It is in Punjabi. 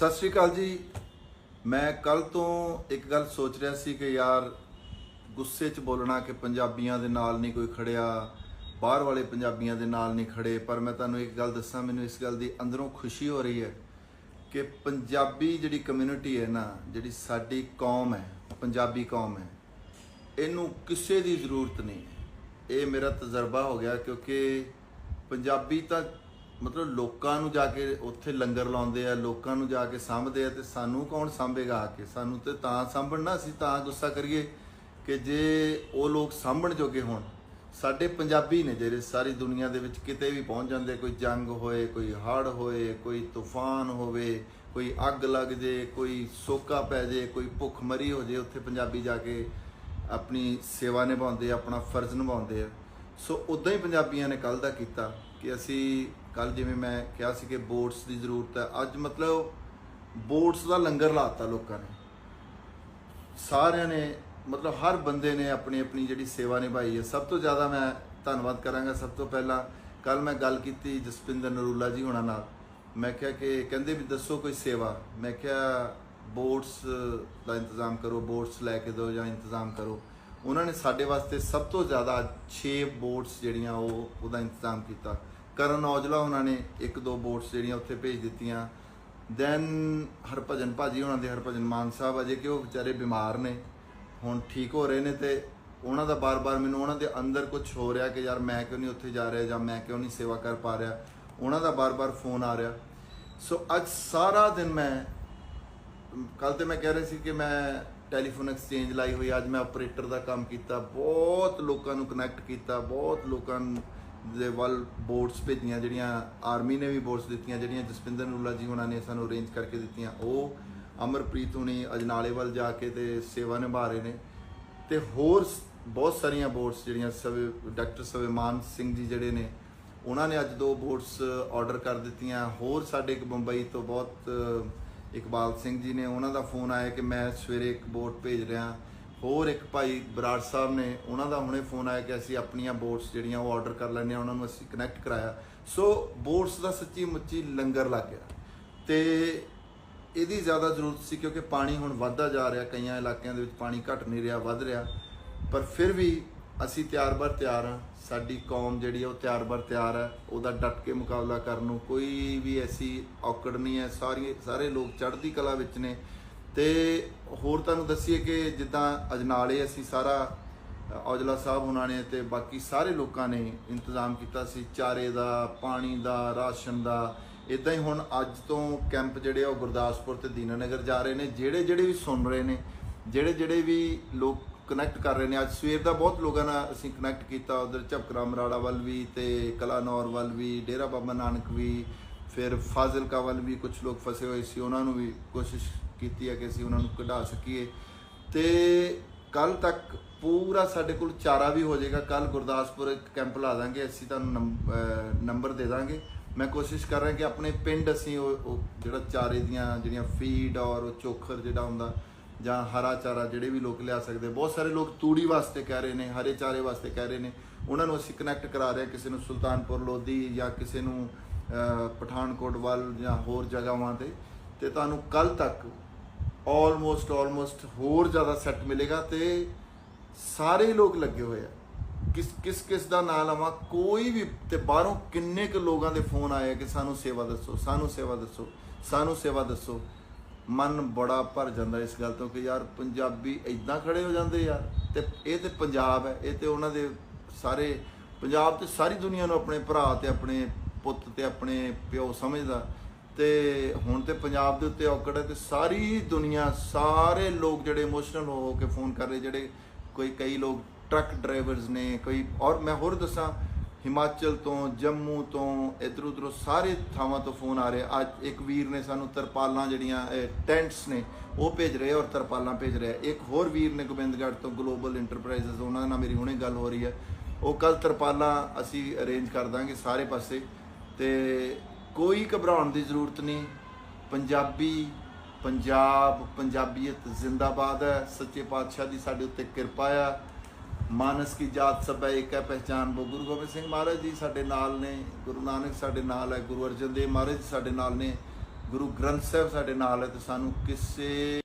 ਸਤਿ ਸ਼੍ਰੀ ਅਕਾਲ ਜੀ। ਮੈਂ ਕੱਲ ਤੋਂ ਇੱਕ ਗੱਲ ਸੋਚ ਰਿਹਾ ਸੀ ਕਿ ਯਾਰ ਗੁੱਸੇ 'ਚ ਬੋਲਣਾ ਕਿ ਪੰਜਾਬੀਆਂ ਦੇ ਨਾਲ ਨਹੀਂ ਕੋਈ ਖੜਿਆ, ਬਾਹਰ ਵਾਲੇ ਪੰਜਾਬੀਆਂ ਦੇ ਨਾਲ ਨਹੀਂ ਖੜੇ, ਪਰ ਮੈਂ ਤੁਹਾਨੂੰ ਇੱਕ ਗੱਲ ਦੱਸਾਂ, ਮੈਨੂੰ ਇਸ ਗੱਲ ਦੀ ਅੰਦਰੋਂ ਖੁਸ਼ੀ ਹੋ ਰਹੀ ਹੈ ਕਿ ਪੰਜਾਬੀ ਜਿਹੜੀ ਕਮਿਊਨਿਟੀ ਹੈ ਨਾ, ਜਿਹੜੀ ਸਾਡੀ ਕੌਮ ਹੈ, ਪੰਜਾਬੀ ਕੌਮ ਹੈ, ਇਹਨੂੰ ਕਿਸੇ ਦੀ ਜ਼ਰੂਰਤ ਨਹੀਂ ਇਹ ਮੇਰਾ ਤਜਰਬਾ ਹੋ ਗਿਆ ਕਿਉਂਕਿ ਪੰਜਾਬੀ ਤਾਂ ਮਤਲਬ ਲੋਕਾਂ ਨੂੰ ਜਾ ਕੇ ਉੱਥੇ ਲੰਗਰ ਲਾਉਂਦੇ ਆ, ਲੋਕਾਂ ਨੂੰ ਜਾ ਕੇ ਸਾਂਭਦੇ ਆ ਤੇ ਸਾਨੂੰ ਕੌਣ ਸਾਂਭੇਗਾ ਆ ਕੇ? ਸਾਨੂੰ ਤੇ ਤਾਂ ਸਾਂਭਣ ਨਾ ਅਸੀਂ ਤਾਂ ਗੁੱਸਾ ਕਰੀਏ ਕਿ ਜੇ ਉਹ ਲੋਕ ਸਾਂਭਣ ਜੋਗੇ ਹੋਣ। ਸਾਡੇ ਪੰਜਾਬੀ ਨੇ ਜਿਹੜੇ ਸਾਰੀ ਦੁਨੀਆ ਦੇ ਵਿੱਚ ਕਿਤੇ ਵੀ ਪਹੁੰਚ ਜਾਂਦੇ, ਕੋਈ ਜੰਗ ਹੋਏ, ਕੋਈ ਹੜ੍ਹ ਹੋਏ, ਕੋਈ ਤੂਫਾਨ ਹੋਵੇ, ਕੋਈ ਅੱਗ ਲੱਗ ਜੇ, ਕੋਈ ਸੋਕਾ ਪੈ ਜੇ, ਕੋਈ ਭੁੱਖ ਮਰੀ ਹੋ ਜੇ, ਉੱਥੇ ਪੰਜਾਬੀ ਜਾ ਕੇ ਆਪਣੀ ਸੇਵਾ ਨਿਭਾਉਂਦੇ ਆਪਣਾ ਫਰਜ਼ ਨਿਭਾਉਂਦੇ ਆ। ਸੋ ਉਦਾਂ ਹੀ ਪੰਜਾਬੀਆਂ ਨੇ ਕੱਲ ਦਾ ਕੀਤਾ। ਕਿ ਅਸੀਂ ਕੱਲ ਜਿਵੇਂ ਮੈਂ ਕਿਹਾ ਸੀ ਕਿ ਬੋਟਸ ਦੀ ਜ਼ਰੂਰਤ ਹੈ, ਅੱਜ ਮਤਲਬ ਬੋਟਸ ਦਾ ਲੰਗਰ ਲਾਤਾ ਲੋਕਾਂ ਨੇ। ਸਾਰਿਆਂ ਨੇ, ਮਤਲਬ ਹਰ ਬੰਦੇ ਨੇ ਆਪਣੀ ਆਪਣੀ ਜਿਹੜੀ ਸੇਵਾ ਨਿਭਾਈ ਹੈ। ਸਭ ਤੋਂ ਜ਼ਿਆਦਾ ਮੈਂ ਧੰਨਵਾਦ ਕਰਾਂਗਾ। ਸਭ ਤੋਂ ਪਹਿਲਾਂ ਕੱਲ ਮੈਂ ਗੱਲ ਕੀਤੀ ਜਸਪਿੰਦਰ ਨਰੂਲਾ ਜੀ ਹੁਣਾਂ ਨਾਲ। ਮੈਂ ਕਿਹਾ ਕਿ ਕਹਿੰਦੇ ਵੀ ਦੱਸੋ ਕੋਈ ਸੇਵਾ। ਮੈਂ ਕਿਹਾ, ਬੋਟਸ ਦਾ ਇੰਤਜ਼ਾਮ ਕਰੋ, ਬੋਟਸ ਲੈ ਕੇ ਦਿਓ ਜਾਂ ਇੰਤਜ਼ਾਮ ਕਰੋ। ਉਹਨਾਂ ਨੇ ਸਾਡੇ ਵਾਸਤੇ ਸਭ ਤੋਂ ਜ਼ਿਆਦਾ 6 ਬੋਟਸ ਜਿਹੜੀਆਂ ਉਹ ਉਹਦਾ ਇੰਤਜ਼ਾਮ ਕੀਤਾ। ਕਰਨ ਔਜਲਾ ਉਹਨਾਂ ਨੇ ਇੱਕ ਦੋ ਬੋਟਸ ਜਿਹੜੀਆਂ ਉੱਥੇ ਭੇਜ ਦਿੱਤੀਆਂ। ਦੈਨ ਹਰਭਜਨ ਭਾਜੀ ਉਹਨਾਂ ਦੇ ਹਰਭਜਨ ਮਾਨ ਸਾਹਿਬ ਅਜੇ ਕਿ ਉਹ ਵਿਚਾਰੇ ਬਿਮਾਰ ਨੇ, ਹੁਣ ਠੀਕ ਹੋ ਰਹੇ ਨੇ ਤੇ ਉਹਨਾਂ ਦਾ ਬਾਰ-ਬਾਰ ਮੈਨੂੰ ਉਹਨਾਂ ਦੇ ਅੰਦਰ ਕੁਝ ਹੋ ਰਿਹਾ ਕਿ ਯਾਰ ਮੈਂ ਕਿਉਂ ਨਹੀਂ ਉੱਥੇ ਜਾ ਰਿਹਾ ਜਾਂ ਮੈਂ ਕਿਉਂ ਨਹੀਂ ਸੇਵਾ ਕਰ ਪਾ ਰਿਹਾ, ਉਹਨਾਂ ਦਾ ਬਾਰ-ਬਾਰ ਫੋਨ ਆ ਰਿਹਾ। ਸੋ ਅੱਜ ਸਾਰਾ ਦਿਨ ਮੈਂ ਕੱਲ ਤੇ ਮੈਂ ਕਹਿ ਰਿਹਾ ਸੀ ਕਿ ਮੈਂ ਟੈਲੀਫੋਨ ਐਕਸਚੇਂਜ ਲਾਈ ਹੋਈ ਅੱਜ ਮੈਂ ਆਪਰੇਟਰ ਦਾ ਕੰਮ ਕੀਤਾ, ਬਹੁਤ ਲੋਕਾਂ ਨੂੰ ਕਨੈਕਟ ਕੀਤਾ, ਬਹੁਤ ਲੋਕਾਂ ਦੇ ਵੱਲ ਬੋਰਡਸ ਭੇਜੀਆਂ, ਜਿਹੜੀਆਂ ਆਰਮੀ ਨੇ ਵੀ ਬੋਰਡਸ ਦਿੱਤੀਆਂ, ਜਿਹੜੀਆਂ ਜਸਪਿੰਦਰ ਨੂਲਾ ਜੀ ਉਹਨਾਂ ਨੇ ਸਾਨੂੰ ਅਰੇਂਜ ਕਰਕੇ ਦਿੱਤੀਆਂ, ਉਹ ਅਮਰਪ੍ਰੀਤ ਹੁਣੀ ਅਜਨਾਲੇ ਵੱਲ ਜਾ ਕੇ ਤੇ ਸੇਵਾ ਨਿਭਾ ਰਹੇ ਨੇ, ਤੇ ਹੋਰ ਸ- ਬਹੁਤ ਸਾਰੀਆਂ ਬੋਰਡਸ ਜਿਹੜੀਆਂ ਸਵੇ, ਡਾਕਟਰ ਸਵੇਮਾਨ ਸਿੰਘ ਜੀ ਜਿਹੜੇ ਨੇ, ਉਹਨਾਂ ਨੇ ਅੱਜ ਦੋ ਬੋਰਡਸ ਆਰਡਰ ਕਰ ਦਿੱਤੀਆਂ, ਹੋਰ ਸਾਡੇ ਇੱਕ ਬੰਬਈ ਤੋਂ ਬਹੁਤ ਇਕਬਾਲ ਸਿੰਘ ਜੀ ਨੇ ਉਹਨਾਂ ਦਾ ਫੋਨ ਆਇਆ ਕਿ ਮੈਂ ਸਵੇਰੇ ਇੱਕ ਬੋਟ ਭੇਜ ਰਿਹਾ। ਹੋਰ ਇੱਕ ਭਾਈ ਬਰਾੜ ਸਾਹਿਬ ਨੇ ਉਹਨਾਂ ਦਾ ਹੁਣੇ ਫੋਨ ਆਇਆ ਕਿ ਅਸੀਂ ਆਪਣੀਆਂ ਬੋਟਸ ਜਿਹੜੀਆਂ ਉਹ ਆਰਡਰ ਕਰ ਲੈਣੇ ਆ ਉਹਨਾਂ ਨੂੰ ਅਸੀਂ ਕਨੈਕਟ ਕਰਾਇਆ। ਸੋ ਬੋਟਸ ਦਾ ਸੱਚੀ ਮੁੱਚੀ ਲੰਗਰ ਲੱਗ ਗਿਆ। ਤੇ ਇਹਦੀ ਜ਼ਿਆਦਾ ਜ਼ਰੂਰਤ ਸੀ ਕਿਉਂਕਿ ਪਾਣੀ ਹੁਣ ਵੱਧਦਾ ਜਾ ਰਿਹਾ, ਕਈਆਂ ਇਲਾਕਿਆਂ ਦੇ ਵਿੱਚ ਪਾਣੀ ਘਟ ਨਹੀਂ ਰਿਹਾ, ਵੱਧ ਰਿਹਾ। ਪਰ ਫਿਰ ਵੀ ਅਸੀਂ ਤਿਆਰ-ਬਰ ਤਿਆਰ ਹਾਂ। ਸਾਡੀ ਕੌਮ ਜਿਹੜੀ ਆ, ਉਹ ਤਿਆਰ-ਬਰ ਤਿਆਰ ਹੈ। ਉਹਦਾ ਡਟ ਕੇ ਮੁਕਾਬਲਾ ਕਰਨ ਨੂੰ ਕੋਈ ਵੀ ਐਸੀ ਔਕੜ ਨਹੀਂ ਹੈ। ਸਾਰੀ ਸਾਰੇ ਲੋਕ ਚੜ੍ਹਦੀ ਕਲਾ ਵਿੱਚ ਨੇ। ਤੇ ਹੋਰ ਤੁਹਾਨੂੰ ਦੱਸੀਏ ਕਿ ਜਿੱਦਾਂ ਅਜਨਾਲੇ ਅਸੀਂ ਸਾਰਾ ਔਜਲਾ ਸਾਹਿਬ ਉਹਨਾਂ ਨੇ ਤੇ ਬਾਕੀ ਸਾਰੇ ਲੋਕਾਂ ਨੇ ਇੰਤਜ਼ਾਮ ਕੀਤਾ ਸੀ। ਚਾਰੇ ਦਾ, ਪਾਣੀ ਦਾ, ਰਾਸ਼ਨ ਦਾ। ਇਦਾਂ ਹੀ ਹੁਣ ਅੱਜ ਤੋਂ ਕੈਂਪ ਜਿਹੜੇ ਆ, ਉਹ ਗੁਰਦਾਸਪੁਰ ਤੇ ਦੀਨਾਨਗਰ ਜਾ ਰਹੇ ਨੇ। ਜਿਹੜੇ ਜਿਹੜੇ ਵੀ ਸੁਣ ਰਹੇ ਨੇ, ਜਿਹੜੇ ਜਿਹੜੇ ਵੀ ਲੋਕ ਕਨੈਕਟ ਕਰ ਰਹੇ ਨੇ। ਅੱਜ ਸਵੇਰ ਦਾ ਬਹੁਤ ਲੋਕਾਂ ਨਾਲ ਅਸੀਂ ਕਨੈਕਟ ਕੀਤਾ। ਉਧਰ ਝਪਕਰਾ ਮਰਾੜਾ ਵੱਲ ਵੀ ਤੇ ਕਲਾਨੌਰ ਵੱਲ ਵੀ, ਡੇਰਾ ਬਾਬਾ ਨਾਨਕ ਵੀ, ਫਿਰ ਫਾਜ਼ਿਲਕਾ ਵੱਲ ਵੀ ਕੁਝ ਲੋਕ ਫਸੇ ਹੋਏ ਸੀ। ਉਹਨਾਂ ਨੂੰ ਵੀ ਕੋਸ਼ਿਸ਼ ਕੀਤੀ ਹੈ ਕਿ ਅਸੀਂ ਉਹਨਾਂ ਨੂੰ ਕਢਾ ਸਕੀਏ। ਤੇ ਕੱਲ ਤੱਕ ਪੂਰਾ ਸਾਡੇ ਕੋਲ ਚਾਰਾ ਵੀ ਹੋ ਜਾਏਗਾ। ਕੱਲ ਗੁਰਦਾਸਪੁਰ ਇੱਕ ਕੈਂਪ ਲਾ ਦਾਂਗੇ। ਅਸੀਂ ਤੁਹਾਨੂੰ ਨੰਬ- ਨੰਬਰ ਦੇ ਦਾਂਗੇ। ਮੈਂ ਕੋਸ਼ਿਸ਼ ਕਰ ਰਿਹਾ ਕਿ ਆਪਣੇ ਪਿੰਡ ਅਸੀਂ ਉਹ ਜਿਹੜਾ ਚਾਰੇ ਦੀਆਂ ਜਿਹੜੀਆਂ ਫੀਡ ਔਰ ਚੋਖਰ ਜਿਹੜਾ ਹੁੰਦਾ ਜਾਂ ਹਰਾ ਚਾਰਾ ਜਿਹੜੇ ਵੀ ਲੋਕ ਲਿਆ ਸਕਦੇ, ਬਹੁਤ ਸਾਰੇ ਲੋਕ ਤੂੜੀ ਵਾਸਤੇ ਕਹਿ ਰਹੇ ਨੇ, ਹਰੇ ਚਾਰੇ ਵਾਸਤੇ ਕਹਿ ਰਹੇ ਨੇ। ਉਹਨਾਂ ਨੂੰ ਅਸੀਂ ਕਨੈਕਟ ਕਰਾ ਰਹੇ ਹਾਂ ਕਿਸੇ ਨੂੰ ਸੁਲਤਾਨਪੁਰ, ਲੋਧੀ ਜਾਂ ਕਿਸੇ ਨੂੰ ਪਠਾਨਕੋਟ ਵੱਲ ਜਾਂ ਹੋਰ ਜਗ੍ਹਾਵਾਂ ਤੇ। ਤੇ ਤੁਹਾਨੂੰ ਕੱਲ ਤੱਕ ਆਲਮੋਸਟ ਆਲਮੋਸਟ ਹੋਰ ਜ਼ਿਆਦਾ ਸੈੱਟ ਮਿਲੇਗਾ ਤੇ ਸਾਰੇ ਲੋਕ ਲੱਗੇ ਹੋਏ ਆ। ਕਿਸ ਕਿਸ ਕਿਸ ਦਾ ਨਾਂ ਲਵਾਂ, ਕੋਈ ਵੀ, ਤੇ ਬਾਹਰੋਂ ਕਿੰਨੇ ਕੁ ਲੋਕਾਂ ਦੇ ਫੋਨ ਆਏ ਕਿ ਸਾਨੂੰ ਸੇਵਾ ਦੱਸੋ, ਸਾਨੂੰ ਸੇਵਾ ਦੱਸੋ, ਸਾਨੂੰ ਸੇਵਾ ਦੱਸੋ। ਮਨ ਬੜਾ ਭਰ ਜਾਂਦਾ ਇਸ ਗੱਲ ਤੋਂ ਕਿ ਯਾਰ ਪੰਜਾਬੀ ਇਦਾਂ ਖੜੇ ਹੋ ਜਾਂਦੇ ਯਾਰ ਤੇ ਇਹ ਤੇ ਪੰਜਾਬ ਹੈ, ਇਹ ਤੇ ਉਹਨਾਂ ਦੇ ਸਾਰੇ ਪੰਜਾਬ ਤੇ ਸਾਰੀ ਦੁਨੀਆ ਨੂੰ ਆਪਣੇ ਭਰਾ ਤੇ ਆਪਣੇ ਪੁੱਤ ਤੇ ਆਪਣੇ ਪਿਓ ਸਮਝਦਾ। ਤੇ ਹੁਣ ਤੇ ਪੰਜਾਬ ਦੇ ਉੱਤੇ ਔਕੜ ਹੈ ਤੇ ਸਾਰੀ ਦੁਨੀਆ, ਸਾਰੇ ਲੋਕ ਜਿਹੜੇ ਇਮੋਸ਼ਨਲ ਹੋ ਹੋ ਕੇ ਫੋਨ ਕਰ ਰਹੇ, ਜਿਹੜੇ ਕੋਈ ਕਈ ਲੋਕ ਟਰੱਕ ਡਰਾਈਵਰਸ ਨੇ, ਕੋਈ ਔਰ ਮੈਂ ਹੋਰ ਦੱਸਾਂ ਹਿਮਾਚਲ ਤੋਂ, ਜੰਮੂ ਤੋਂ, ਇਧਰ ਉਧਰੋਂ ਸਾਰੇ ਥਾਵਾਂ ਤੋਂ ਫੋਨ ਆ ਰਹੇ। ਅੱਜ ਇੱਕ ਵੀਰ ਨੇ ਸਾਨੂੰ ਤਰਪਾਲਾਂ ਜਿਹੜੀਆਂ ਟੈਂਟਸ ਨੇ, ਉਹ ਭੇਜ ਰਹੇ ਔਰ ਤਰਪਾਲਾਂ ਭੇਜ ਰਹੇ। ਇੱਕ ਹੋਰ ਵੀਰ ਨੇ ਗੋਬਿੰਦਗੜ੍ਹ ਤੋਂ ਗਲੋਬਲ ਇੰਟਰਪ੍ਰਾਈਜ਼ਸ ਉਹਨਾਂ ਨਾਲ ਮੇਰੀ ਹੁਣੇ ਗੱਲ ਹੋ ਰਹੀ ਹੈ। ਉਹ ਕੱਲ ਤਰਪਾਲਾਂ ਅਸੀਂ ਅਰੇਂਜ ਕਰ ਦਾਂਗੇ ਸਾਰੇ ਪਾਸੇ। ਤੇ ਕੋਈ ਘਬਰਾਉਣ ਦੀ ਜ਼ਰੂਰਤ ਨਹੀਂ। ਪੰਜਾਬੀ, ਪੰਜਾਬ, ਪੰਜਾਬੀਅਤ ਜ਼ਿੰਦਾਬਾਦ ਹੈ। ਸੱਚੇ ਪਾਤਸ਼ਾਹ ਦੀ ਸਾਡੇ ਉੱਤੇ ਕਿਰਪਾ ਆ। ਮਾਨਸ ਕੀ ਜਾਤ ਸਭ ਹੈ ਇੱਕ ਹੈ ਪਹਿਚਾਨ ਉਹ ਗੁਰੂ ਗੋਬਿੰਦ ਸਿੰਘ ਮਹਾਰਾਜ ਜੀ ਸਾਡੇ ਨਾਲ ਨੇ, ਗੁਰੂ ਨਾਨਕ ਸਾਡੇ ਨਾਲ ਹੈ, ਗੁਰੂ ਅਰਜਨ ਦੇਵ ਮਹਾਰਾਜ ਜੀ ਸਾਡੇ ਨਾਲ ਨੇ, ਗੁਰੂ ਗ੍ਰੰਥ ਸਾਹਿਬ ਸਾਡੇ ਨਾਲ ਹੈ ਤੇ ਸਾਨੂੰ ਕਿਸੇ